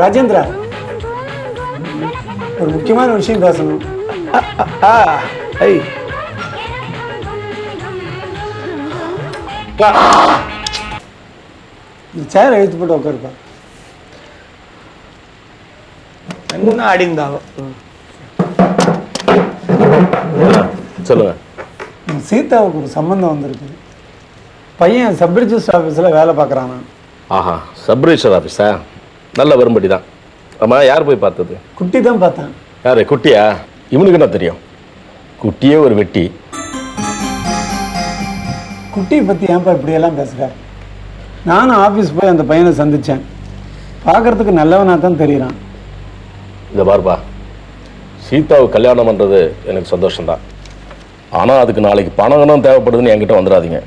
ராஜேந்திரா ஒரு முக்கியமான விஷயம் பேசணும். இந்த சேர் எழுத்து போட்டு உட்காருப்பா. என்ன அடிந்தாவோ. சொல்லுங்க. சீதாவுக்கு ஒரு சம்பந்தம் வந்திருக்கு. பையன் சப் ரிஜிஸ்டர் ஆஃபீஸில் வேலை பார்க்குறானா ஆஹா சப் ரிஜிஸ்டர் ஆஃபீஸா? நல்ல வரும்படி தான். ஆமா யார் போய் பார்த்தது? குட்டி தான் பார்த்தேன். யாரு குட்டியா? இவனுக்கு என்ன தெரியும்? குட்டியே ஒரு வெட்டி. குட்டியை பற்றி ஏன்ப்பா இப்படியெல்லாம் பேசுகிறார் நானும் ஆஃபீஸ் போய் அந்த பையனை சந்தித்தேன் பார்க்கறதுக்கு நல்லவனாக தான் தெரியுறான். இந்த பாருப்பா. சீதாவுக்கு கல்யாணம் பண்ணுறது எனக்கு சந்தோஷம்தான். ஆனால் அதுக்கு நாளைக்கு பணம் கணம் தேவைப்படுதுன்னு என்கிட்ட வந்துடாதீங்க.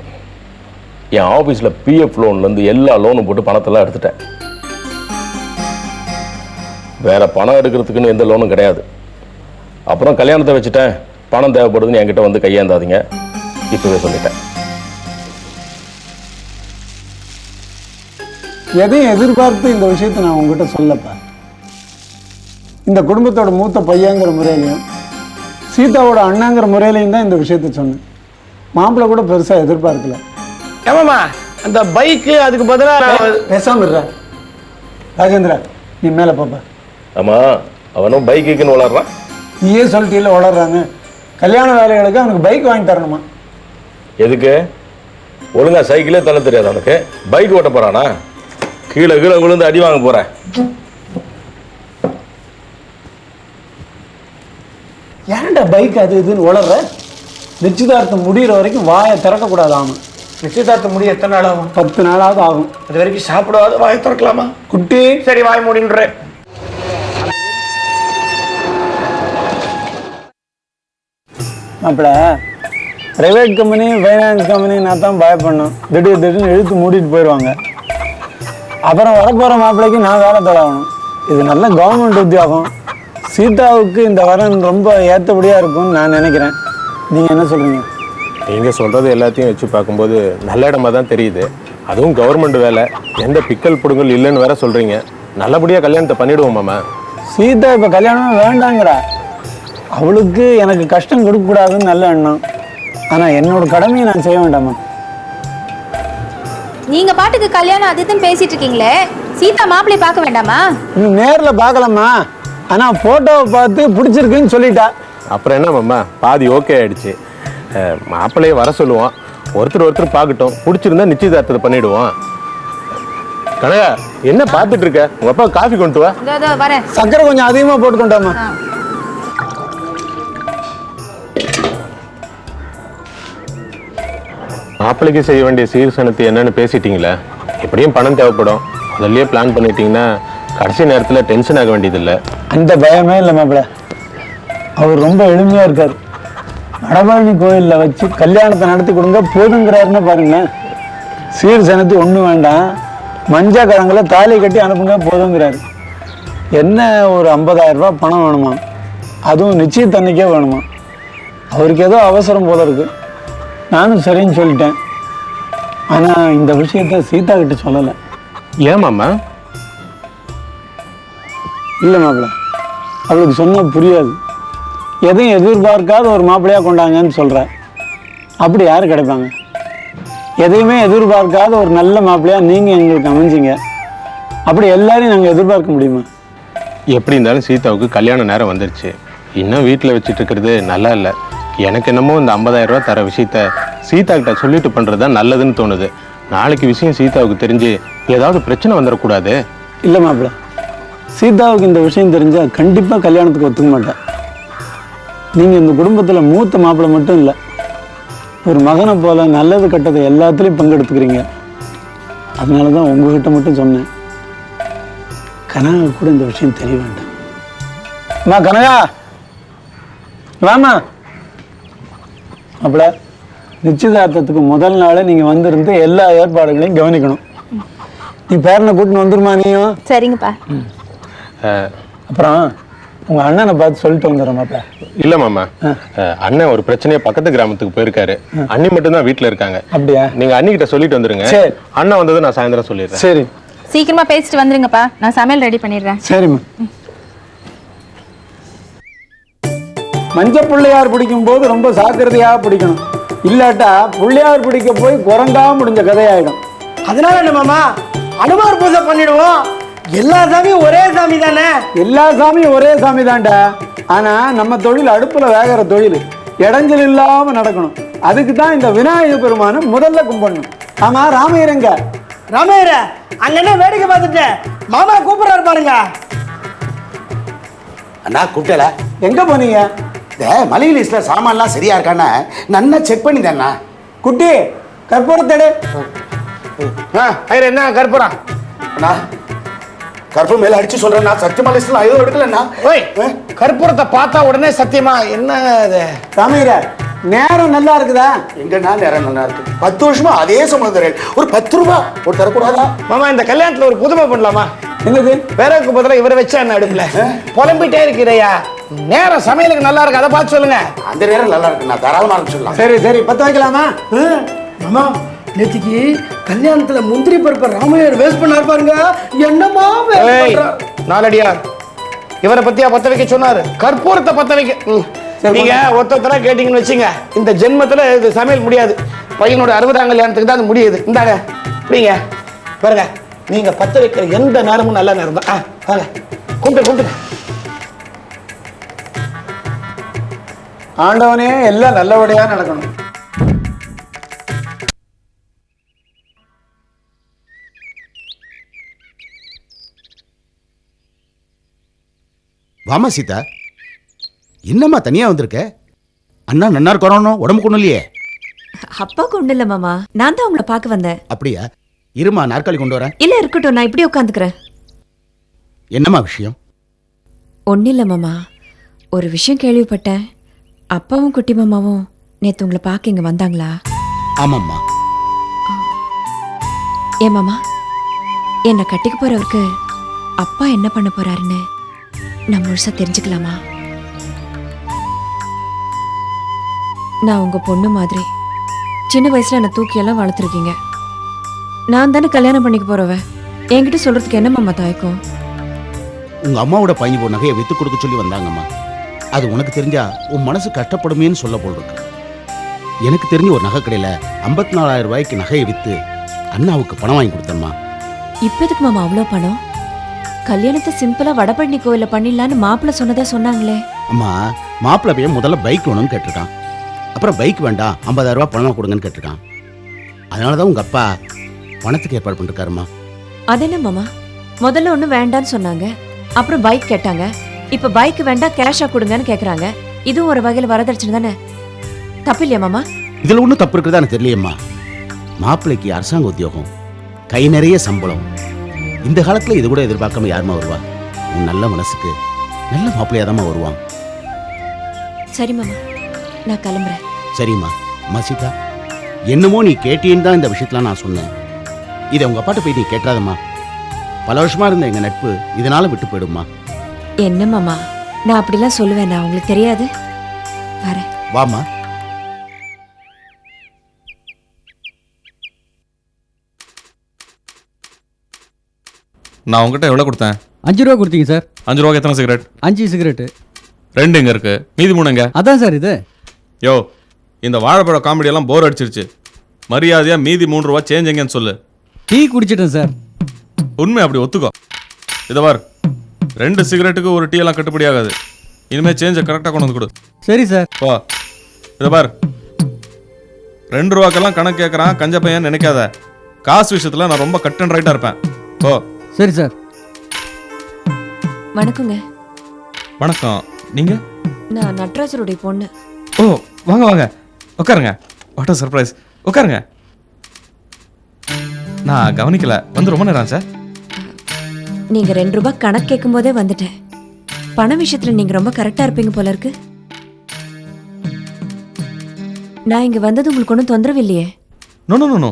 என் ஆஃபீஸில் பிஎஃப் லோன்லேருந்து எல்லா லோனும் போட்டு பணத்தெல்லாம் எடுத்துட்டேன். வேற பணம் எடுக்கிறதுக்குன்னு எந்த லோனும் கிடையாது. அப்புறம் கல்யாணத்தை வச்சுட்டேன். பணம் தேவைப்படுதுன்னு என்கிட்ட வந்து கையேந்தாதீங்க. இப்போவே சொல்லிட்டேன். எதையும் எதிர்பார்த்து இந்த விஷயத்தை நான் உங்ககிட்ட சொல்லப்பேன் இந்த குடும்பத்தோட மூத்த பையங்கிற முறையிலையும் சீதாவோட அண்ணாங்கிற முறையிலையும் தான் இந்த விஷயத்த சொன்னேன். மாப்பிள்ளை கூட பெருசாக எதிர்பார்க்கல. ஏமாமா அந்த பைக்கு அதுக்கு பதிலாக பேசாம இருற ராஜேந்திரா நீ மேலே பாப்பா. ஆமாம் அவனும் பைக்குன்னு வளர்றான் நீயே சொல்லிட்டீல வளர்றாங்க கல்யாண வேலைகளுக்கு அவனுக்கு பைக் வாங்கி தரணுமா? எதுக்கு? ஒழுங்கா சைக்கிளே தள்ள தெரியாது அவனுக்கு. பைக் ஓட்ட போறானா? கீழே கீழே விழுந்து அடி வாங்க போறேன். ஏன்டா பைக் அது இதுன்னு வளர்ற நிச்சயதார்த்தம் முடிகிற வரைக்கும் வாயை திறக்கக்கூடாது அவன் நிச்சயதார்த்தம் முடிய எத்தனை நாள் ஆகும்? பத்து நாளாவது ஆகும். அது வரைக்கும் சாப்பிடாத வாய் திறக்கலாமா? குட்டி. சரி வாய் மூடின்றேன். மாப்பிள ப்ரைவேட் கம்பெனி ஃபைனான்ஸ் கம்பெனி நான் தான் பயப்படணும். திடீர் திடீர்னு இழுத்து மூடிட்டு போயிடுவாங்க அப்புறம் வரப்போகிற மாப்பிள்ளைக்கு நான் வேலை தரணும் இது நல்ல கவர்மெண்ட் உத்தியோகம். சீதாவுக்கு இந்த வரன் ரொம்ப ஏற்றபடியாக இருக்கும்னு நான் நினைக்கிறேன். நீங்கள் என்ன சொல்கிறீங்க நீங்கள் சொல்கிறது எல்லாத்தையும் வச்சு பார்க்கும்போது நல்ல இடமா தான் தெரியுது. அதுவும் கவர்மெண்ட் வேலை. எந்த பிக்கல் புடுங்கல் இல்லைன்னு வேற சொல்கிறீங்க நல்லபடியாக கல்யாணத்தை பண்ணிடுவோம் மாமா. சீதா இப்போ கல்யாணமே வேண்டாங்கிறா. அவளுக்கு எனக்கு கஷ்டம் கொடுக்கக்கூடாதுன்னு நல்ல எண்ணம். ஆனால் என்னோட கடமையை நான் செய்ய வேண்டாமா? நீங்க பாட்டுக்கு கல்யாணம் அது இதுன்னு பேசிட்டு இருக்கீங்களே. சீதா மாப்பிள்ளை பார்க்க வேண்டாமா? இன்னும் நேரில் பார்க்கலாமா ஆனால் ஃபோட்டோவை பார்த்து பிடிச்சிருக்குன்னு சொல்லிட்டா. அப்புறம் என்ன மாமா? பாதி ஓகே ஆயிடுச்சு. மாப்பிள்ளையை வர சொல்லுவோம். ஒருத்தர் ஒருத்தர் பார்க்கட்டும். பிடிச்சிருந்தா நிச்சயதார்த்தத்தை பண்ணிடுவோம். கனகா என்ன பார்த்துட்டு இருக்க? உங்க அப்பா காஃபி கொண்டு வா. இதோ இதோ வரேன். சக்கரை கொஞ்சம் அதிகமாக போட்டுக்கொண்டாமா ஆ. மாப்பிள்ளைக்கு செய்ய வேண்டிய சீர்சனத்தை என்னன்னு பேசிட்டீங்களே? எப்படியும் பணம் தேவைப்படும். முதல்லயே பிளான் பண்ணிட்டீங்கன்னா கடைசி நேரத்தில் டென்ஷன் ஆக வேண்டியதில்லை. அந்த பயமே இல்லை மாப்பிள்ள அவர் ரொம்ப எளிமையாக இருக்கார். வடபழனி கோயிலில் வச்சு கல்யாணத்தை நடத்தி கொடுங்க போதுங்கிறாருன்னு பாருங்களேன். சீர் சனத்து ஒன்றும் வேண்டாம். மஞ்சள் கிழங்குல தாலி கட்டி அனுப்புங்க போதுங்கிறாரு. என்ன ஒரு 50000 ரூபாய் பணம் வேணுமா? அதுவும் நிச்சயத்தன்னைக்கே வேணுமா? அவருக்கு ஏதோ அவசரம் போல இருக்கு. நானும் சரின்னு சொல்லிட்டேன். ஆனால் இந்த விஷயத்த சீதா கிட்ட சொல்லலை. ஏன் மாமா? இல்லை மாப்பிள்ள அவளுக்கு சொன்னா புரியாது. எதையும் எதிர்பார்க்காத ஒரு மாப்பிள்ளையாக கொண்டாங்கன்னு சொல்கிற அப்படி யார் கிடைப்பாங்க? எதையுமே எதிர்பார்க்காத ஒரு நல்ல மாப்பிள்ளையாக நீங்கள் எங்களுக்கு அமைஞ்சிங்க. அப்படி எல்லாரையும் நாங்கள் எதிர்பார்க்க முடியுமா? எப்படி இருந்தாலும் சீதாவுக்கு கல்யாண நேரம் வந்துருச்சு. இன்னும் வீட்டில் வச்சுட்டு இருக்கிறது நல்லா இல்லை. எனக்கு என்னமோ இந்த 50000 ரூபாய் தர விஷயத்த சீதா கிட்ட சொல்லிட்டு பண்ணுறது தான் நல்லதுன்னு தோணுது. நாளைக்கு விஷயம் சீதாவுக்கு தெரிஞ்சு ஏதாவது பிரச்சனை வந்துடக்கூடாது. இல்லை மாப்பிள்ள சீதாவுக்கு இந்த விஷயம் தெரிஞ்சால் கண்டிப்பாக கல்யாணத்துக்கு ஒத்துக்க மாட்டேன். நீங்கள் இந்த குடும்பத்தில் மூத்த மாப்பிள்ளை மட்டும் இல்லை ஒரு மகனை போல நல்லது கெட்டது எல்லாத்துலேயும் பங்கெடுத்துக்கிறீங்க. அதனால தான் உங்ககிட்ட மட்டும் சொன்னேன். கனகா கூட இந்த விஷயம் தெரிய வேண்டாம். அம்மா கனகா! வாமா மாப்பிள்ள நிச்சயதார்த்தத்துக்கு முதல் நாளே நீங்கள் வந்திருந்து எல்லா ஏற்பாடுகளையும் கவனிக்கணும். நீ பேரனை கூட்டின்னு வந்துருமா நீயும்? சரிங்கப்பா. அப்புறம் உங்க அண்ணனை பார்த்து சொல்லிட்டு வந்துடுறேன் மாப்பிள்ள இல்ல மாமா. அண்ணன் ஒரு பிரச்சனையை பக்கத்து கிராமத்துக்கு போயிருக்காரு. அண்ணி மட்டும் தான் வீட்டுல இருக்காங்க. அப்படியா? நீங்க அண்ணி கிட்ட சொல்லிட்டு வந்துருங்க. சரி. அண்ணன் வந்தது நான் சாயந்தரம் சொல்லிடுறேன். சரி. சீக்கிரமா பேசிட்டு வந்துருங்கப்பா. நான் சமையல் ரெடி பண்ணிடுறேன். சரிம்மா மஞ்ச பிள்ளையார் பிடிக்கும் போது ரொம்ப சாக்கிரதையா பிடிக்கணும். இல்லாட்டா பிள்ளையார் பிடிக்க போய் குரங்கா முடிஞ்ச கதையாயிடும். அதனால என்ன மாமா? அனுமார் பூஜை பண்ணிடுவோம். எல்லா சாமியும் ஒரே சாமி தானே? எல்லா சாமியும் ஒரே சாமி தான்டா. ஆனா நம்ம தொழில் அடுப்புல வேகிற தொழில். இடைஞ்சல் இல்லாம நடக்கணும். அதுக்கு தான் இந்த விநாயக பெருமானை முதல்ல கும்பிடணும். ஆமா ராமையரங்க ரமேர அங்க என்ன வேடிக்கை பார்த்துட்டேன் மாமா கூப்பிடுறாரு பாருங்க. அண்ணா கூப்பிட்டல. எங்க போனீங்க? இந்த மளிகை லிஸ்ட்ல சாமான்லாம் சரியா இருக்கான்னு நன்னா செக் பண்ணிட்டேண்ணா குட்டி கற்பூரத்தடு. ஆ, ஐயர் என்ன கற்பூரம்? அண்ணா கருப்பு மேல அடிச்சு சொல்றேன் நான் சத்தியமா லிஸ்ட்ல எதுவும் எடுக்கலண்ணா. ஓய் கற்பூரத்தை பார்த்தா உடனே சத்தியமா என்ன இது? ராமையர நேரம் நல்லா இருக்குதா? எங்கண்ணா நேரம் நல்லா இருக்கு. பத்து வருஷமா அதே சமுதிரம் ஒரு பத்து ரூபா ஒரு தரக்கூடாதா? மாமா இந்த கல்யாணத்துல ஒரு புதுமை பண்ணலாமா? என்னது? வேறக்கு பதிலா இவரை வச்சா என்ன அடுப்புல. புலம்பிட்டே இருக்கிறையா? நேரம் சமையலுக்கு நல்லா இருக்கு? அதை பார்த்து சொல்லுங்க. அந்த நேரம் நல்லா இருக்குண்ணா தாராளமா ஆரம்பிச்சிடலாம் சரி சரி. பத்து வைக்கலாமா மாமா நேத்திக்கு கல்யாணத்துல முந்திரி பருப்பை ராமையர் வேஸ்ட் பண்ணாரு பாருங்க. என்னமா நாலடியா இவரை பத்தியா பத்த வைக்க சொன்னாரு? கற்பூரத்தை பத்த வைக்க. நீங்க ஒருத்தரா கேட்டீங்கன்னு வச்சுங்க. இந்த ஜென்மத்துல இது சமையல் முடியாது. பையனோட அறுபதாம் கல்யாணத்துக்கு தான் அது முடியுது. இந்தாங்க அப்படிங்க பாருங்க. நீங்க பத்த வைக்கிற எந்த நேரமும் நல்ல நேரம் தான். ஆ, வாங்க. கும்பிட்டு கும்பிட்டு ஆண்டவனே எல்லாம் நல்லபடியா நடக்கணும். வாமா சீதா. என்னம்மா தனியா வந்திருக்க? அண்ணா நன்னா இருக்கணும் உடம்புக்கு ஒண்ணும் இல்லையே அப்பாவுக்கு ஒண்ணு இல்ல மாமா. நான் தான் உங்களை பார்க்க வந்தேன். அப்படியா? இருமா நாற்காலி கொண்டு வரேன். இல்ல இருக்கட்டும் நான் இப்படி உட்காந்துக்கிறேன். என்னம்மா விஷயம்? ஒன்னும் இல்ல மாமா. ஒரு விஷயம் கேள்விப்பட்டேன். அப்பாவும் குட்டி மாமாவும் நேத்து உங்களை பார்க்க இங்க வந்தாங்களா? ஆமாம்மா. ஏன் மாமா? என்னை கட்டிக்க போறவருக்கு அப்பா என்ன பண்ண போறாருன்னு? நான் முழுசா தெரிஞ்சுக்கலாமா? நான் உங்க பொண்ணு மாதிரி. சின்ன வயசுல என்னை தூக்கியெல்லாம் வளர்த்துருக்கீங்க. நான் தானே கல்யாணம் பண்ணிக்க போறவன் என்கிட்ட சொல்றதுக்கு என்ன மாமா தயக்கம்? உங்க அம்மாவோட பையன் ஒரு நகையை வித்து கொடுக்க சொல்லி வந்தாங்கம்மா. அது உனக்கு தெரிஞ்சா உன் மனசு கஷ்டப்படுமேன்னு சொல்ல போல் இருக்கு எனக்கு தெரிஞ்ச ஒரு நகை கடையில ஐம்பத்தி நாலாயிரம் ரூபாய்க்கு நகையை வித்து அண்ணாவுக்கு பணம் வாங்கி கொடுத்தேம்மா இப்ப எதுக்கு மாமா அவ்வளோ பணம்? கல்யாணத்தை சிம்பிளா வடபழனி கோயில பண்ணிடலான்னு மாப்பிள்ள சொன்னதா சொன்னாங்களே. அம்மா மாப்பிள்ளை பையன் முதல்ல பைக் வேணும்னு கேட்டிருக்கான். அப்புறம் பைக் வேண்டாம் ஐம்பதாயிரம் ரூபாய் பணம் கொடுங்கன்னு கேட்டிருக்கான். அதனால தான் உங்க அப்பா பணத்துக்கு ஏற்பாடு பண்ணிருக்காருமா அது என்ன மாமா? முதல்ல ஒண்ணு வேண்டான்னு சொன்னாங்க. அப்புறம் பைக் கேட்டாங்க. இப்ப பைக் வேண்டாம் கேஷா கொடுங்கன்னு கேக்குறாங்க. இதுவும் ஒரு வகையில வரதட்சணை தானே? தப்பு இல்லையா மாமா? இதுல ஒன்றும் தப்பு இருக்குதா எனக்கு தெரியலையம்மா. மாப்பிள்ளைக்கு அரசாங்க உத்தியோகம். கை நிறைய சம்பளம். இந்த காலத்துல இது கூட எதிர்பார்க்காம யாருமா வருவா? உன் நல்ல மனசுக்கு நல்ல மாப்பிள்ளையா தாம்மா வருவான். சரி மாமா நான் கிளம்புறேன். சரிம்மா. அம்மா சீதா என்னமோ நீ கேட்டேன்னு தான் இந்த விஷயத்துல நான் சொன்னேன். இதை உங்க அப்பாட்ட போய் நீ கேட்டாதம்மா பல வருஷமா இருந்த எங்க நட்பு இதனால விட்டு போயிடும்மா. என்ன மாமா நான் அப்படிலாம் சொல்லுவேன் நான் உங்களுக்கு தெரியாது. வரேன். வாம்மா. நான் உங்ககிட்ட எவ்வளோ கொடுத்தேன்? அஞ்சு ரூபா கொடுத்தீங்க சார். அஞ்சு ரூபாய்க்கு எத்தனை சிகரெட்? அஞ்சு சிகரெட்டு. ரெண்டு எங்க இருக்கு? மீதி மூணு எங்க? அதான் சார் இது. யோ இந்த வாழைப்பழ காமெடி எல்லாம் போர் அடிச்சிருச்சு. மரியாதையா மீதி மூணு ரூபா சேஞ்ச் எங்கன்னு சொல்லு. டீ குடிச்சிட்டேன் சார். உண்மை அப்படி ஒத்துக்கோ. இதை பார். ரெண்டு சிகரெட்டுக்கு ஒரு டீ எல்லாம் கட்டுப்படி ஆகாது. இனிமேல் சேஞ்சை கரெக்டாக கொண்டு வந்து கொடு. சரி சார். போ. இதை பார். ரெண்டு ரூபாக்கெல்லாம் கணக்கு கேட்குறான் கஞ்ச பையன் நினைக்காத. காசு விஷயத்தில் நான் ரொம்ப கட் அண்ட் ரைட்டாக இருப்பேன். போ. சரி சார். வணக்கங்க. வணக்கம். நீங்கள் நான் நட்ராஜருடைய பொண்ணு. ஓ வாங்க வாங்க. உட்காருங்க. வாட் சர்ப்ரைஸ் உட்காருங்க. நான் கவனிக்கல. வந்து ரொம்ப நேரம் சார் நீங்க ரெண்டு ரூபாய் கணக்கு கேட்கும் போதே வந்துட்டேன். பண விஷயத்துல நீங்க ரொம்ப கரெக்டா இருப்பீங்க போல இருக்கு. நான் இங்க வந்தது உங்களுக்கு ஒன்றும் தொந்தரவு இல்லையே. நோ நோ நோ நோ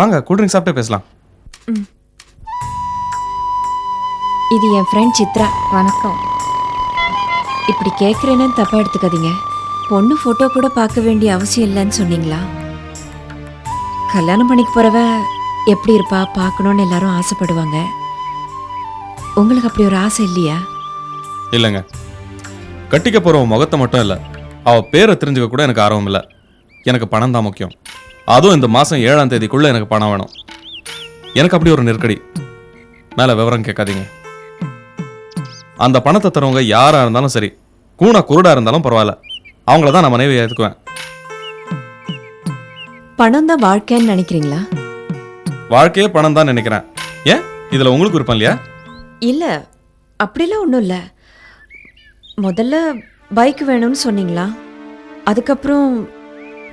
வாங்க கூல் ட்ரிங்க் சாப்பிட்டே பேசலாம். இது என் ஃப்ரெண்ட் சித்ரா. வணக்கம். இப்படி கேட்குறேன்னு தப்பா எடுத்துக்காதீங்க. பொண்ணு ஃபோட்டோ கூட பார்க்க வேண்டிய அவசியம் இல்லைன்னு சொன்னீங்களா? கல்யாணம் பண்ணிக்க போறவ எப்படி இருப்பா பார்க்கணும்னு எல்லாரும் ஆசைப்படுவாங்க. உங்களுக்கு அப்படி ஒரு ஆசை இல்லையா? இல்லைங்க. கட்டிக்க போகிறவன் முகத்தை மட்டும் இல்லை அவள் பேரை தெரிஞ்சுக்க கூட எனக்கு ஆர்வம் இல்லை. எனக்கு பணம் தான் முக்கியம். அதுவும் இந்த மாதம் ஏழாம் தேதிக்குள்ளே எனக்கு பணம் வேணும். எனக்கு அப்படி ஒரு நெருக்கடி. மேலே விவரம் கேட்காதீங்க. அந்த பணத்தை தரவங்க யாராக இருந்தாலும் சரி கூணா குருடா இருந்தாலும் பரவாயில்ல. அவங்கள தான் நான் மனைவி ஏற்றுக்குவேன் பணம் தான் வாழ்க்கைன்னு நினைக்கிறீங்களா? வாழ்க்கையே பணம் தான் நினைக்கிறேன். ஏன்? இதில் உங்களுக்கு விருப்பம் இல்லையா? இல்லை அப்படிலாம் ஒன்றும் இல்லை. முதல்ல பைக் வேணும்னு சொன்னீங்களா? அதுக்கப்புறம்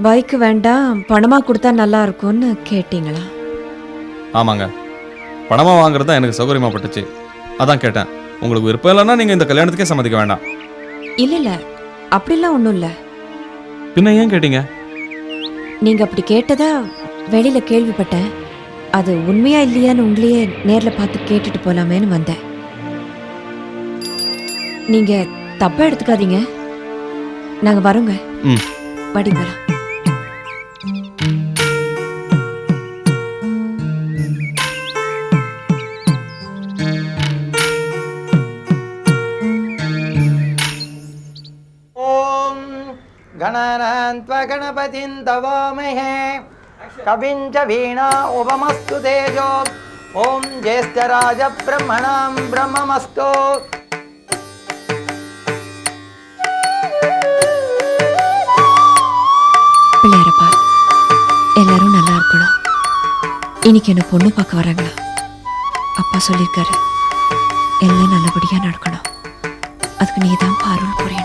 பைக் வேண்டாம் பணமாக கொடுத்தா நல்லா இருக்கும்னு கேட்டீங்களா? ஆமாங்க. பணமாக வாங்குறது தான் எனக்கு சௌகரியமாக பட்டுச்சு. அதான் கேட்டேன். உங்களுக்கு விருப்பம் இல்லைன்னா நீங்கள் இந்த கல்யாணத்துக்கே சம்மதிக்க வேண்டாம். இல்லை இல்லை அப்படிலாம் ஒன்றும் இல்லை. பின்ன ஏன் கேட்டீங்க? நீங்கள் அப்படி கேட்டதா வெளியில் கேள்விப்பட்டேன். அது உண்மையா இல்லையான்னு உங்களையே நேரில் பார்த்து கேட்டுட்டு போலாமேன்னு வந்தேன். நீங்கள் தப்பாக எடுத்துக்காதீங்க. நாங்கள் வரோங்க. ம். போலாம் गणपतिं तवामहे कविं च वीणा उपमस्तु तेजो ॐ ज्येष्ठराजब्रह्मणां ब्रह्ममस्तु பிள்ளையாரப்பா எல்லாரும் நல்லா இருக்கணும் இன்னைக்கு என்ன பொண்ணு பார்க்க வராங்களா அப்பா சொல்லியிருக்காரு எல்லாம் நல்லபடியா நடக்கணும் அதுக்கு நீ தான் அருள் புரியணும்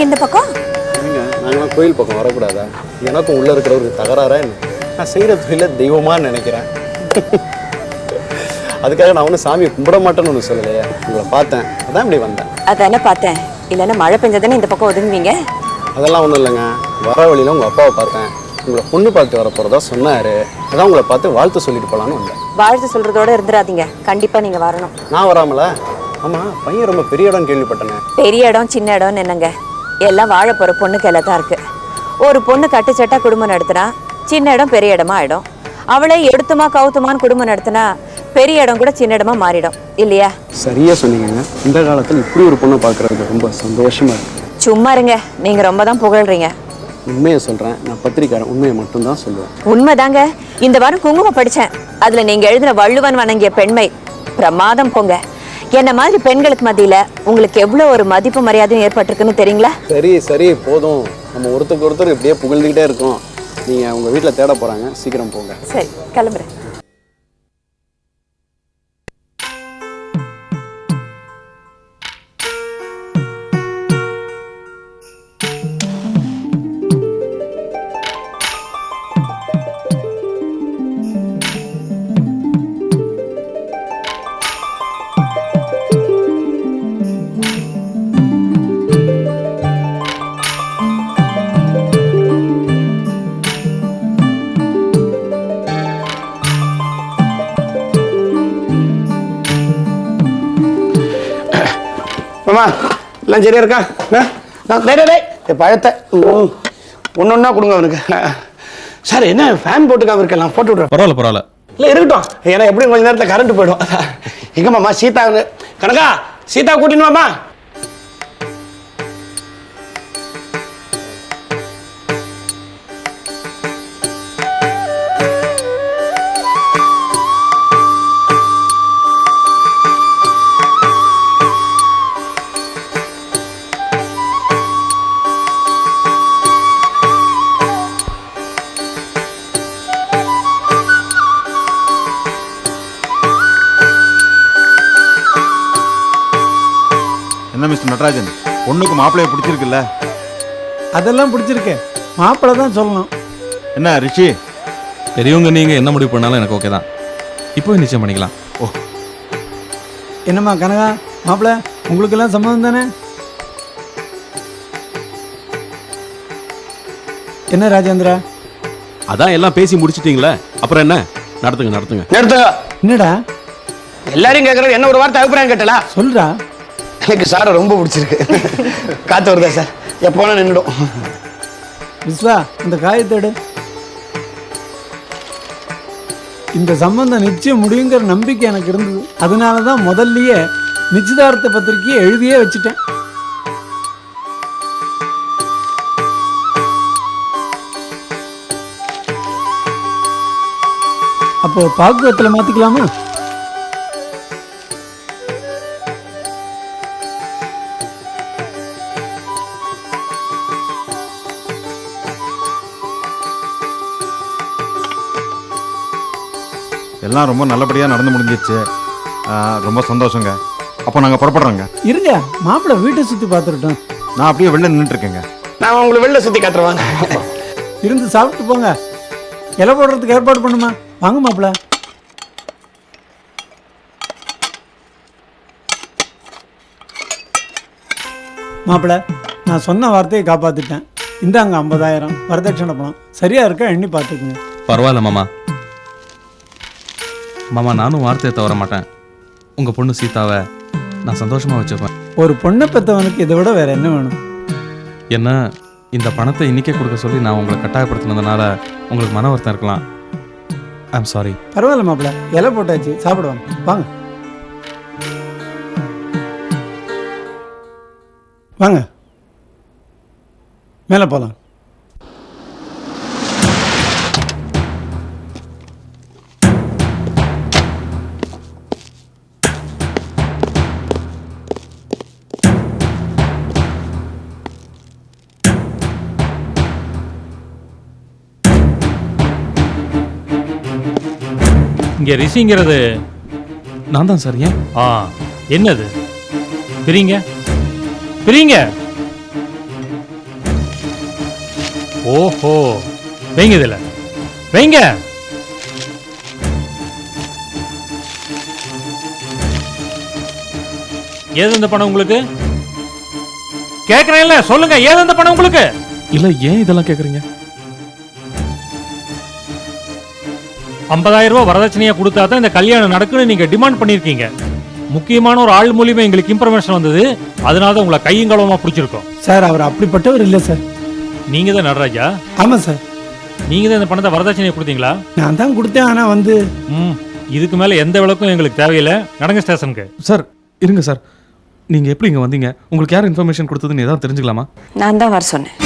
நீங்க இந்த பக்கம்? நாங்களாம் கோயில் பக்கம் வரக்கூடாதா? எனக்கும் உள்ளே இருக்கிற ஒரு தகராறா என்ன? நான் செய்கிற தொழில தெய்வமாக நினைக்கிறேன். அதுக்காக நான் ஒன்றும் சாமியை கும்பிட மாட்டேன்னு ஒன்று சொல்லலையே. உங்களை பார்த்தேன். அதான் இப்படி வந்தேன். அதானே பார்த்தேன். இல்லைன்னா மழை பெஞ்சதானே இந்த பக்கம் ஒதுங்குவீங்க? அதெல்லாம் ஒன்றும் இல்லைங்க. வர வழியில் உங்கள் அப்பாவை பார்த்தேன். உங்களை பொண்ணு பார்த்து வர போகிறதா சொன்னார். அதான் உங்களை பார்த்து வாழ்த்து சொல்லிட்டு போகலான்னு வந்தேன். வாழ்த்து சொல்றதோட இருந்துடாதீங்க. கண்டிப்பா நீங்க வரணும். நான் வராமல? ஆமாம் பையன் ரொம்ப பெரிய இடம் கேள்விப்பட்டேனே. பெரிய இடம் சின்ன இடம்னு என்னங்க? எல்லாம் வாழ போற பொண்ணு கையில தான் இருக்கு. ஒரு பொண்ணு கட்டுச்சட்டா குடும்பம் நடத்துனா சின்ன இடம் பெரிய இடமா ஆயிடும். அவளே எடுத்துமா கவுத்துமான்னு குடும்பம் நடத்துனா பெரிய இடம் கூட சின்ன இடமா மாறிடும். இல்லையா? சரியாக சொன்னீங்கங்க. இந்த காலத்தில் இப்படி ஒரு பொண்ணை பார்க்குறதுக்கு ரொம்ப சந்தோஷமாக இருக்கு. சும்மா இருங்க. நீங்க ரொம்ப தான் புகழ்றீங்க. உண்மையை சொல்கிறேன் நான் பத்திரிக்காரன் உண்மையை மட்டும்தான் சொல்லுவேன். உண்மைதாங்க. இந்த வாரம் குங்குமம் படிச்சேன். அதுல நீங்க எழுதின வள்ளுவன் வணங்கிய பெண்மை பிரமாதம் போங்க. என்ன மாதிரி பெண்களுக்கு மத்தியில உங்களுக்கு எவ்வளவு ஒரு மதிப்பு மரியாதையும் ஏற்பட்டிருக்குன்னு தெரியுங்களா? சரி சரி போதும். நம்ம ஒருத்தருக்கு ஒருத்தர் இப்படியே புகழ்ந்துக்கிட்டே இருக்கோம். நீங்கள் உங்கள் வீட்டில் தேட போகிறாங்க சீக்கிரம் போங்க. சரி கிளம்புறேன். மாமா எல்லாம் சரியா இருக்கா? டேய், டேய். இந்த பழத்தை. ஒன்று ஒன்றா கொடுங்க அவனுக்கு. சார் என்ன ஃபேன் போட்டுக்காம இருக்கலாம் போட்டு விட்றேன். பரவாயில்ல பரவாயில்ல. இல்லை இருக்கட்டும். ஏன்னா எப்படியும் கொஞ்ச நேரத்தில் கரண்ட் போயிடும். எங்க மாமா சீதா கனகா சீதா கூட்டின்னு மாப்பிள்ளைய பிடிச்சிருக்குல்ல? அதெல்லாம் பிடிச்சிருக்கேன். மாப்பிள்ளை தான் சொல்லணும். என்ன ரிஷி? பெரியவங்க நீங்க என்ன முடிவு பண்ணாலும் எனக்கு ஓகே தான். இப்போ நிச்சயம் பண்ணிக்கலாம். என்னம்மா கனகா மாப்பிள்ள உங்களுக்கெல்லாம் சம்மதம் தானே? என்ன ராஜேந்திரா? அதான் எல்லாம் பேசி முடிச்சிட்டீங்களே. அப்புறம் என்ன? நடத்துங்க நடத்துங்க. நிறுத்துங்க என்னடா? எல்லாரையும் கேட்கறது என்ன ஒரு வார்த்தை அபிப்பிராயம் கேட்டலா? சொல்றா. எனக்கு சாரை ரொம்ப பிடிச்சிருக்கு. காற்று வருதா சார்? எப்போனா நின்றுடும் விஸ்வா இந்த காயத்தோடு இந்த சம்பந்தம் நிச்சயம் முடியுங்கிற நம்பிக்கை எனக்கு இருந்தது. அதனால தான் முதல்லயே நிச்சயதார்த்த பத்திரிக்கையை எழுதியே வச்சுட்டேன். அப்போ பாக்குவத்தில் மாற்றிக்கலாமா எல்லாம் ரொம்ப நல்லபடியாக நடந்து முடிஞ்சிச்சு. ரொம்ப சந்தோஷங்க. அப்போ நாங்கள் புறப்படுறோங்க. இருங்க மாப்பிள்ளை வீட்டை சுத்தி பார்த்துருட்டோம் நான் அப்படியே வெளில நின்றுட்டு இருக்கேங்க நான் உங்களை வெளில சுற்றி காட்டுறேன். இருந்து சாப்பிட்டு போங்க. இலை போடுறதுக்கு ஏற்பாடு பண்ணுமா? வாங்க மாப்பிள்ள மாப்பிள்ள நான் சொன்ன வார்த்தையை காப்பாத்திட்டேன். இந்தாங்க ஐம்பதாயிரம். வரதட்சணை பணம். சரியா இருக்கா? எண்ணி பார்த்துக்குங்க. பரவாயில்ல மாமா. மாமா நானும் வார்த்தையை தவற மாட்டேன். உங்க பொண்ணு சீதாவை நான் சந்தோஷமா வச்சுப்பேன். ஒரு பொண்ணை பெற்றவனுக்கு இதை விட வேற என்ன வேணும்? என்ன இந்த பணத்தை இன்னிக்கே கொடுக்க சொல்லி நான் உங்களை கட்டாயப்படுத்தினதுனால உங்களுக்கு மன வருத்தம் இருக்கலாம். ஐம் சாரி பரவாயில்ல மாப்பிள்ள இலை போட்டாச்சு சாப்பிடுவாங்க வாங்க. வாங்க. மேலே போகலாம் இங்க ரிஷிங்கிறது நான் தான் சார் ஏன்? ஆ என்னது? பிரிங்க. பிரிங்க. ஓஹோ வைங்க இதுல. வைங்க. ஏது இந்த பணம் உங்களுக்கு? கேக்குறேன்ல சொல்லுங்க ஏது இந்த பணம் உங்களுக்கு? இல்ல ஏன் இதெல்லாம் கேக்குறீங்க? ஐம்பதாயிரம் ரூபாய் வரதட்சணையா கொடுத்தா தான் இந்த கல்யாணம் நடக்குன்னு நீங்க டிமாண்ட் பண்ணிருக்கீங்க முக்கியமான ஒரு ஆள் மூலியமா எங்களுக்கு இன்ஃபர்மேஷன் வந்தது. அதனால தான் உங்களை கையும் களவுமா பிடிச்சிருக்கோம். சார் அவர் அப்படிப்பட்டவர் இல்லை சார். நீங்க தான் நடராஜா? ஆமாம் சார். நீங்க தான் இந்த பணத்தை வரதட்சணையை கொடுத்தீங்களா? நான் தான் கொடுத்தேன் ஆனால் வந்து ம். இதுக்கு மேல எந்த விளக்கும் எங்களுக்கு தேவையில்லை. நடங்க ஸ்டேஷனுக்கு. சார் இருங்க சார். நீங்க எப்படி இங்க வந்தீங்க? உங்களுக்கு யார் இன்ஃபர்மேஷன் கொடுத்ததுன்னு ஏதாவது தெரிஞ்சுக்கலாமா? நான் தான் வர சொன்னேன்.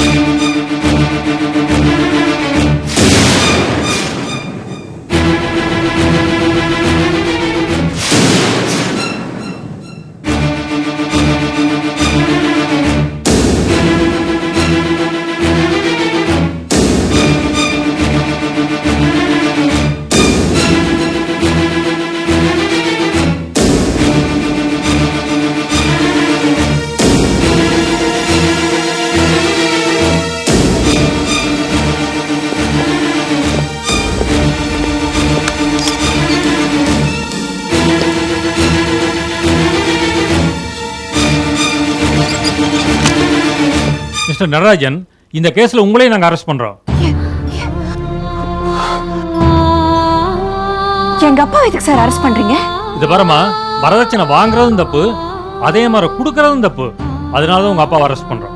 மிஸ்டர் நடராஜன் இந்த கேஸ்ல உங்களையும் நாங்க அரெஸ்ட் பண்றோம். எங்க அப்பா எதுக்கு சார் அரெஸ்ட் பண்றீங்க? இது பாருமா வரதட்சணை வாங்குறதும் தப்பு அதே மாதிரி கொடுக்கறதும் தப்பு. அதனால தான் உங்க அப்பா அரெஸ்ட் பண்றோம்.